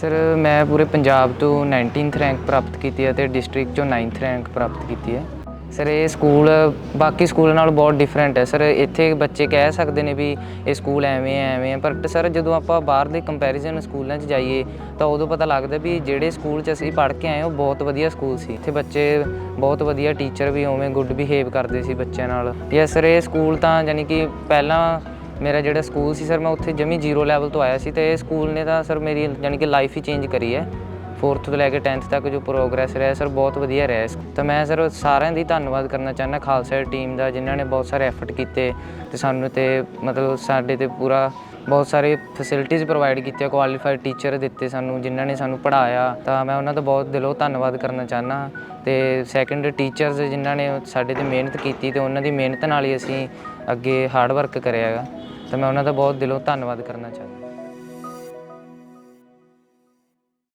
Sir, ਮੈਂ ਪੂਰੇ ਪੰਜਾਬ ਤੋਂ 19th ਰੈਂਕ ਪ੍ਰਾਪਤ ਕੀਤੀ ਹੈ ਤੇ ਡਿਸਟ੍ਰਿਕਟ ਚੋਂ 9th ਰੈਂਕ ਪ੍ਰਾਪਤ ਕੀਤੀ ਹੈ। ਸਰ, ਇਹ ਸਕੂਲ, ਬਾਕੀ ਸਕੂਲਾਂ ਨਾਲੋਂ ਬਹੁਤ ਡਿਫਰੈਂਟ ਹੈ। ਸਰ, ਇੱਥੇ ਬੱਚੇ ਕਹਿ ਸਕਦੇ ਨੇ ਵੀ ਇਹ ਸਕੂਲ ਐਵੇਂ ਹੈ ਐਵੇਂ ਹੈ ਬਟ ਸਰ, ਜਦੋਂ ਆਪਾਂ ਬਾਹਰ ਦੇ ਕੰਪੈਰੀਜ਼ਨ ਸਕੂਲਾਂ 'ਚ ਜਾਈਏ, ਤਾਂ ਉਦੋਂ ਪਤਾ ਲੱਗਦਾ ਵੀ ਜਿਹੜੇ ਸਕੂਲ 'ਚ ਅਸੀਂ ਪੜ੍ਹ ਕੇ ਆਏ ਉਹ ਬਹੁਤ ਵਧੀਆ ਸਕੂਲ ਸੀ। ਇੱਥੇ ਬੱਚੇ ਬਹੁਤ ਵਧੀਆ ਟੀਚਰ ਵੀ ਉਵੇਂ ਗੁੱਡ ਬਿਹੇਵ ਕਰਦੇ ਸੀ ਬੱਚਿਆਂ ਨਾਲ। ਯੈਸ ਸਰ, ਇਹ ਸਕੂਲ ਤਾਂ ਯਾਨੀ ਕਿ ਪਹਿਲਾਂ ਮੇਰਾ ਜਿਹੜਾ ਸਕੂਲ ਸੀ ਸਰ, ਮੈਂ ਉੱਥੇ ਜਮੀ ਜ਼ੀਰੋ ਲੈਵਲ ਤੋਂ ਆਇਆ ਸੀ ਤੇ ਇਹ ਸਕੂਲ ਨੇ ਤਾਂ ਸਰ ਮੇਰੀ ਯਾਨੀ ਕਿ ਲਾਈਫ ਹੀ ਚੇਂਜ ਕਰੀ ਹੈ। 4th ਤੋਂ ਲੈ ਕੇ 10th ਤੱਕ ਜੋ ਪ੍ਰੋਗਰੈਸ ਰਿਹਾ ਸਰ, ਬਹੁਤ ਵਧੀਆ ਰਿਹਾ ਤਾਂ ਮੈਂ ਸਰ ਸਾਰਿਆਂ ਦੀ ਧੰਨਵਾਦ ਕਰਨਾ ਚਾਹੁੰਦਾ, ਖਾਲਸਾ ਟੀਮ ਦਾ, ਜਿਨ੍ਹਾਂ ਨੇ ਬਹੁਤ ਸਾਰੇ ਐਫਰਟ ਕੀਤੇ ਤੇ ਸਾਨੂੰ ਤੇ ਮਤਲਬ ਸਾਡੇ ਤੇ ਪੂਰਾ ਬਹੁਤ ਸਾਰੇ ਫੈਸਿਲਿਟੀਜ਼ ਪ੍ਰੋਵਾਈਡ ਕੀਤੀਆਂ ਕੁਆਲੀਫਾਈਡ ਟੀਚਰ ਦਿੱਤੇ ਸਾਨੂੰ, ਜਿਨ੍ਹਾਂ ਨੇ ਸਾਨੂੰ ਪੜ੍ਹਾਇਆ। ਤਾਂ ਮੈਂ ਉਹਨਾਂ ਦਾ ਬਹੁਤ ਦਿਲੋਂ ਧੰਨਵਾਦ ਕਰਨਾ ਚਾਹੁੰਦਾ ਤੇ ਸੈਕੰਡ ਟੀਚਰਸ ਜਿਨ੍ਹਾਂ ਨੇ ਸਾਡੇ ਤੇ ਮਿਹਨਤ ਕੀਤੀ ਤੇ ਉਹਨਾਂ ਦੀ ਮਿਹਨਤ ਨਾਲ ਹੀ ਅਸੀਂ ਅੱਗੇ ਹਾਰਡ ਵਰਕ ਕਰਿਆ ਹੈਗਾ। ਤਾਂ ਮੈਂ ਉਹਨਾਂ ਦਾ ਬਹੁਤ ਦਿਲੋਂ ਧੰਨਵਾਦ ਕਰਨਾ ਚਾਹੁੰਦਾ।